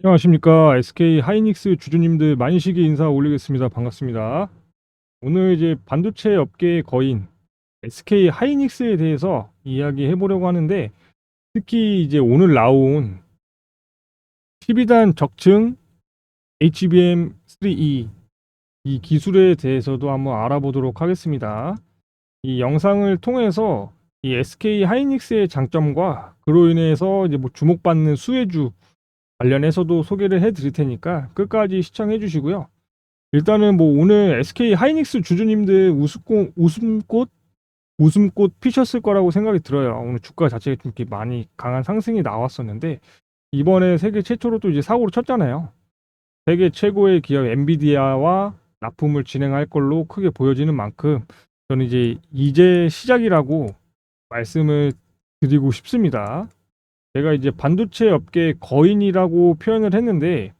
안녕하십니까. SK 하이닉스 주주님들 만식의 인사 올리겠습니다. 반갑습니다. 오늘 이제 반도체 업계의 거인 SK 하이닉스에 대해서 이야기해 보려고 하는데 특히 이제 오늘 나온 12단 적층 HBM3E 이 기술에 대해서도 한번 알아보도록 하겠습니다. 이 영상을 통해서 이 SK 하이닉스의 장점과 그로 인해서 이제 뭐 주목받는 수혜주 관련해서도 소개를 해 드릴 테니까 끝까지 시청해 주시고요. 일단은 뭐 오늘 SK 하이닉스 주주님들 웃음꽃, 웃음꽃, 웃음꽃 피셨을 거라고 생각이 들어요. 오늘 주가 자체가 좀 이렇게 많이 강한 상승이 나왔었는데 이번에 세계 최초로 또 이제 사고를 쳤잖아요. 세계 최고의 기업 엔비디아와 납품을 진행할 걸로 크게 보여지는 만큼 저는 이제 이제 시작이라고 말씀을 드리고 싶습니다. 제가 이제 반도체 업계 거인이라고 표현을 했는데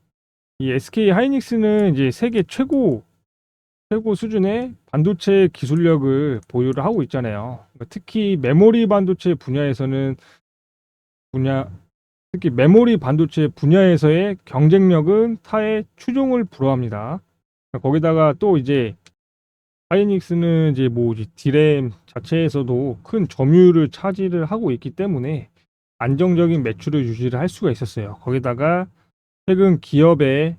이 SK 하이닉스는 이제 세계 최고 최고 수준의 반도체 기술력을 보유를 하고 있잖아요. 그러니까 특히 메모리 반도체 분야에서는 분야 특히 메모리 반도체 분야에서의 경쟁력은 타의 추종을 불허합니다. 그러니까 거기다가 또 이제 하이닉스는 이제 뭐 디램 자체에서도 큰 점유율을 차지를 하고 있기 때문에 안정적인 매출을 유지를 할 수가 있었어요. 거기다가 최근 기업의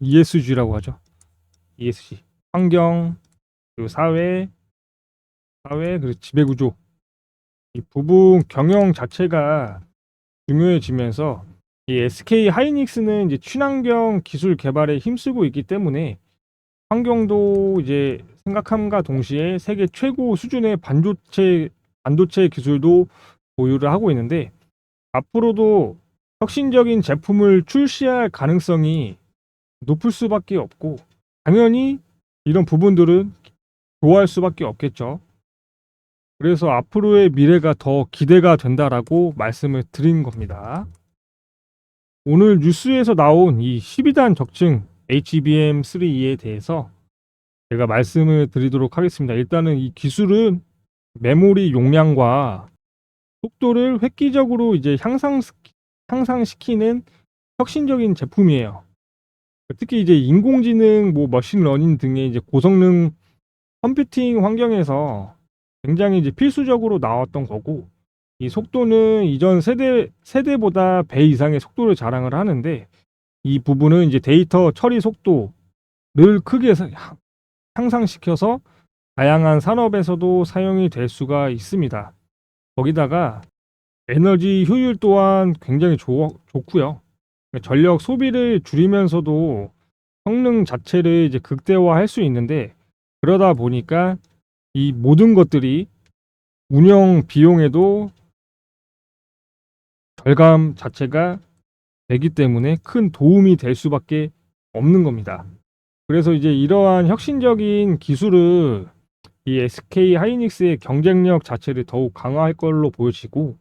ESG라고 하죠. ESG 환경 그리고 사회 사회 그리고 지배 구조 이 부분 경영 자체가 중요해지면서 이 SK 하이닉스는 이제 친환경 기술 개발에 힘쓰고 있기 때문에 환경도 이제 생각함과 동시에 세계 최고 수준의 반도체 반도체 기술도 보유를 하고 있는데 앞으로도 혁신적인 제품을 출시할 가능성이 높을 수밖에 없고 당연히 이런 부분들은 좋아할 수밖에 없겠죠. 그래서 앞으로의 미래가 더 기대가 된다라고 말씀을 드린 겁니다. 오늘 뉴스에서 나온 이 12단 적층 HBM3E에 대해서 제가 말씀을 드리도록 하겠습니다. 일단은 이 기술은 메모리 용량과 속도를 획기적으로 이제 향상 향상시키는 혁신적인 제품이에요. 특히 이제 인공지능, 뭐 머신러닝 등의 이제 고성능 컴퓨팅 환경에서 굉장히 이제 필수적으로 나왔던 거고 이 속도는 이전 세대 세대보다 배 이상의 속도를 자랑을 하는데 이 부분은 이제 데이터 처리 속도를 크게 향상시켜서 다양한 산업에서도 사용이 될 수가 있습니다. 거기다가 에너지 효율 또한 굉장히 좋, 좋고요. 전력 소비를 줄이면서도 성능 자체를 이제 극대화할 수 있는데 그러다 보니까 이 모든 것들이 운영 비용에도 절감 자체가 되기 때문에 큰 도움이 될 수밖에 없는 겁니다. 그래서 이제 이러한 혁신적인 기술을 이 SK 하이닉스의 경쟁력 자체를 더욱 강화할 걸로 보여지고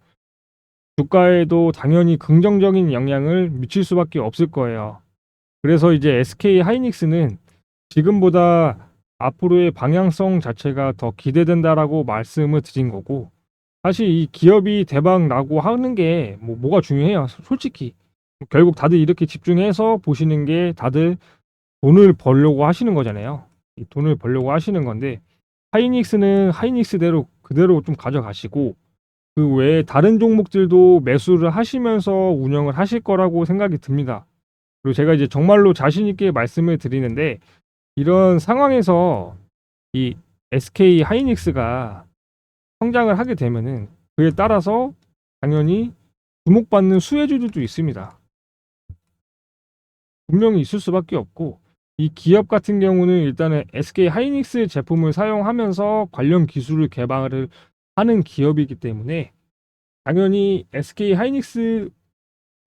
주가에도 당연히 긍정적인 영향을 미칠 수밖에 없을 거예요. 그래서 이제 SK 하이닉스는 지금보다 앞으로의 방향성 자체가 더 기대된다라고 말씀을 드린 거고 사실 이 기업이 대박 나고 하는 게 뭐, 뭐가 중요해요. 솔직히 결국 다들 이렇게 집중해서 보시는 게 다들 돈을 벌려고 하시는 거잖아요. 돈을 벌려고 하시는 건데 하이닉스는 하이닉스대로 그대로 좀 가져가시고 그 외에 다른 종목들도 매수를 하시면서 운영을 하실 거라고 생각이 듭니다. 그리고 제가 이제 정말로 자신 있게 말씀을 드리는데 이런 상황에서 이 SK 하이닉스가 성장을 하게 되면은 그에 따라서 당연히 주목받는 수혜주들도 있습니다. 분명히 있을 수밖에 없고 이 기업 같은 경우는 일단은 SK 하이닉스 제품을 사용하면서 관련 기술을 개발을 하는 기업이기 때문에 당연히 SK 하이닉스와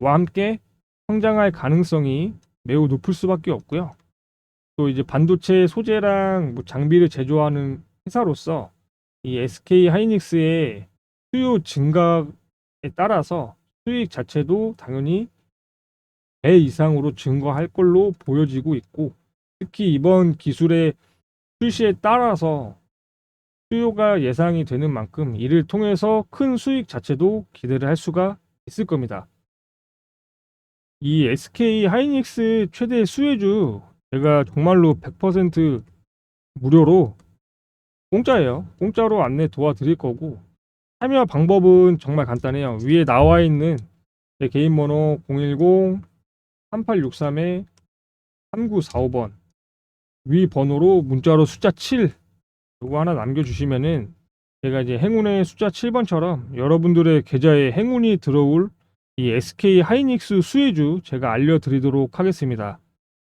함께 성장할 가능성이 매우 높을 수밖에 없고요. 또 이제 반도체 소재랑 뭐 장비를 제조하는 회사로서 이 SK 하이닉스의 수요 증가에 따라서 수익 자체도 당연히 배 이상으로 증가할 걸로 보여지고 있고 특히 이번 기술의 출시에 따라서 수요가 예상이 되는 만큼 이를 통해서 큰 수익 자체도 기대를 할 수가 있을 겁니다. 이 SK 하이닉스 최대 수혜주 제가 정말로 100% 무료로 공짜예요. 공짜로 안내 도와드릴 거고 참여 방법은 정말 간단해요. 위에 나와 있는 제 개인 번호 010 3863에 3945번 위 번호로 문자로 숫자 7 요거 하나 남겨주시면은 제가 이제 행운의 숫자 7번처럼 여러분들의 계좌에 행운이 들어올 이 SK 하이닉스 수혜주 제가 알려드리도록 하겠습니다.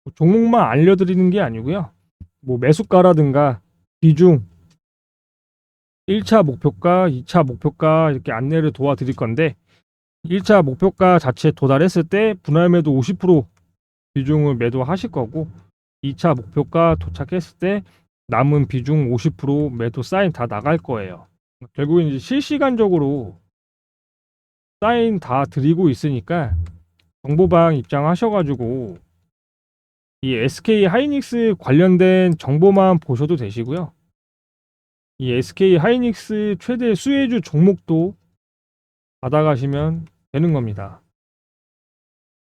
뭐 종목만 알려드리는 게 아니고요. 뭐 매수가라든가 비중 1차 목표가, 2차 목표가 이렇게 안내를 도와드릴 건데 1차 목표가 자체 도달했을 때 분할 매도 50% 비중을 매도하실 거고 2차 목표가 도착했을 때 남은 비중 50% 매도 사인 다 나갈 거예요. 결국 이제 실시간적으로 사인 다 드리고 있으니까 정보방 입장하셔가지고 이 SK 하이닉스 관련된 정보만 보셔도 되시고요. 이 SK 하이닉스 최대 수혜주 종목도 받아가시면 되는 겁니다.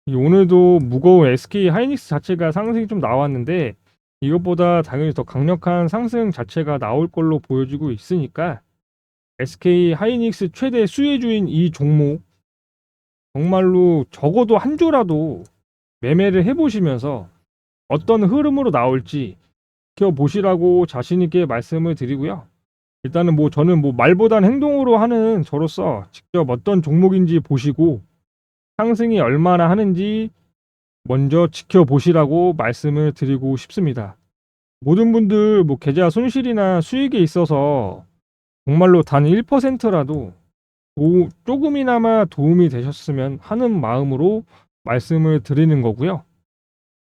이 오늘도 무거운 SK 하이닉스 자체가 상승이 좀 나왔는데 이것보다 당연히 더 강력한 상승 자체가 나올 걸로 보여지고 있으니까 SK 하이닉스 최대 수혜주인 이 종목 정말로 적어도 한 주라도 매매를 해보시면서 어떤 흐름으로 나올지 지켜보시라고 자신있게 말씀을 드리고요. 일단은 뭐 저는 뭐 말보단 행동으로 하는 저로서 직접 어떤 종목인지 보시고 상승이 얼마나 하는지 먼저 지켜보시라고 말씀을 드리고 싶습니다. 모든 분들 뭐 계좌 손실이나 수익에 있어서 정말로 단 1%라도 도, 조금이나마 도움이 되셨으면 하는 마음으로 말씀을 드리는 거고요.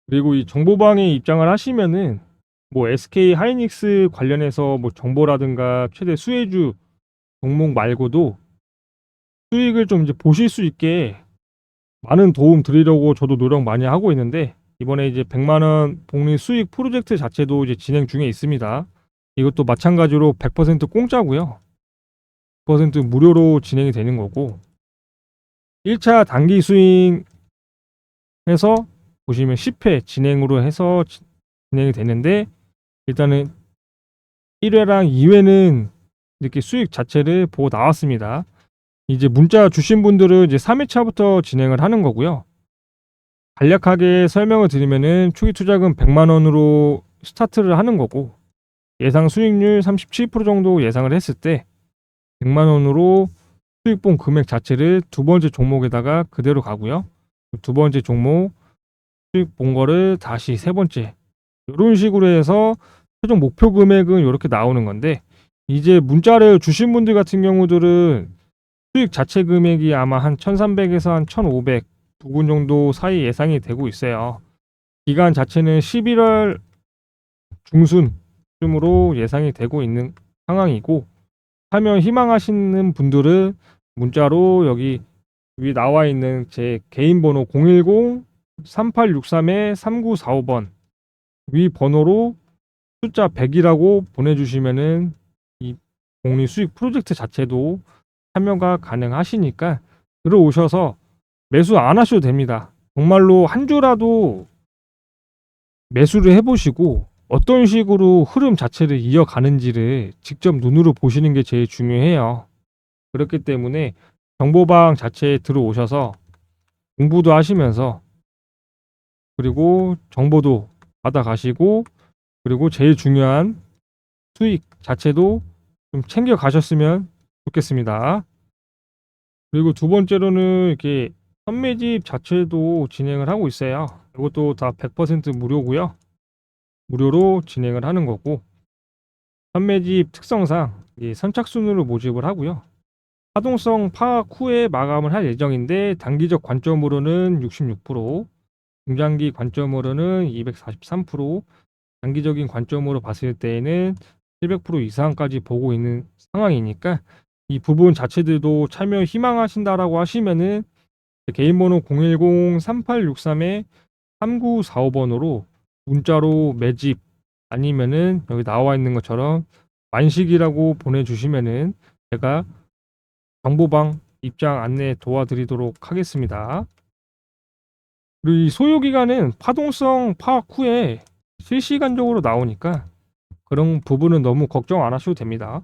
그리고 이 정보방에 입장을 하시면은 뭐 SK 하이닉스 관련해서 뭐 정보라든가 최대 수혜주 종목 말고도 수익을 좀 이제 보실 수 있게 많은 도움 드리려고 저도 노력 많이 하고 있는데 이번에 이제 100만 원 복리 수익 프로젝트 자체도 이제 진행 중에 있습니다. 이것도 마찬가지로 100% 공짜고요. 100% 무료로 진행이 되는 거고 1차 단기 수익 해서 보시면 10회 진행으로 해서 지- 진행이 되는데 일단은 1회랑 2회는 이렇게 수익 자체를 보고 나왔습니다. 이제 문자 주신 분들은 이제 3회차부터 진행을 하는 거고요. 간략하게 설명을 드리면은 초기 투자금 100만 원으로 스타트를 하는 거고 예상 수익률 37% 정도 예상을 했을 때 100만 원으로 수익본 금액 자체를 두 번째 종목에다가 그대로 가고요. 두 번째 종목 수익 본 거를 다시 세 번째 이런 식으로 해서 최종 목표 금액은 이렇게 나오는 건데 이제 문자를 주신 분들 같은 경우들은 수익 자체 금액이 아마 한 1300에서 한 1500 부분 정도 사이 예상이 되고 있어요. 기간 자체는 11월 중순쯤으로 예상이 되고 있는 상황이고 참여 희망하시는 분들은 문자로 여기 위 나와 있는 제 개인 번호 010 3863에 3945번 위 번호로 숫자 100이라고 보내주시면은 이 공리 수익 프로젝트 자체도 참여가 가능하시니까 들어오셔서 매수 안 하셔도 됩니다. 정말로 한 주라도 매수를 해보시고 어떤 식으로 흐름 자체를 이어가는지를 직접 눈으로 보시는 게 제일 중요해요. 그렇기 때문에 정보방 자체에 들어오셔서 공부도 하시면서 그리고 정보도 받아가시고 그리고 제일 중요한 수익 자체도 좀 챙겨 가셨으면 좋겠습니다. 그리고 두 번째로는 이렇게 선매집 자체도 진행을 하고 있어요. 이것도 다 100% 무료고요. 무료로 진행을 하는 거고 선매집 특성상 이 선착순으로 모집을 하고요. 파동성 파악 후에 마감을 할 예정인데 단기적 관점으로는 66%, 중장기 관점으로는 243%, 단기적인 관점으로 봤을 때에는 700% 이상까지 보고 있는 상황이니까 이 부분 자체들도 참여 희망하신다라고 하시면은 개인 번호 010-3863에 3945번으로 문자로 매집 아니면은 여기 나와 있는 것처럼 만식이라고 보내주시면은 제가 정보방 입장 안내 도와드리도록 하겠습니다. 그리고 이 소요 기간은 파동성 파악 후에 실시간적으로 나오니까 그런 부분은 너무 걱정 안 하셔도 됩니다.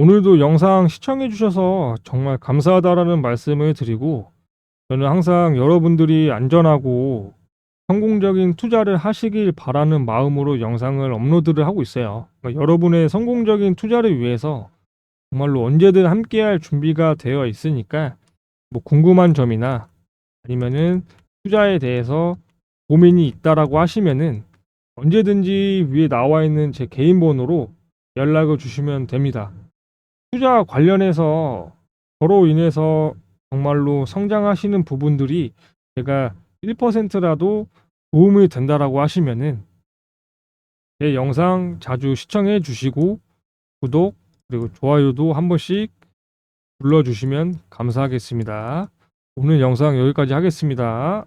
오늘도 영상 시청해 주셔서 정말 감사하다라는 말씀을 드리고 저는 항상 여러분들이 안전하고 성공적인 투자를 하시길 바라는 마음으로 영상을 업로드를 하고 있어요. 그러니까 여러분의 성공적인 투자를 위해서 정말로 언제든 함께할 준비가 되어 있으니까 뭐 궁금한 점이나 아니면은 투자에 대해서 고민이 있다라고 하시면은 언제든지 위에 나와 있는 제 개인 번호로 연락을 주시면 됩니다. 투자 관련해서 저로 인해서 정말로 성장하시는 부분들이 제가 1%라도 도움이 된다라고 하시면은 제 영상 자주 시청해 주시고 구독 그리고 좋아요도 한 번씩 눌러주시면 감사하겠습니다. 오늘 영상 여기까지 하겠습니다.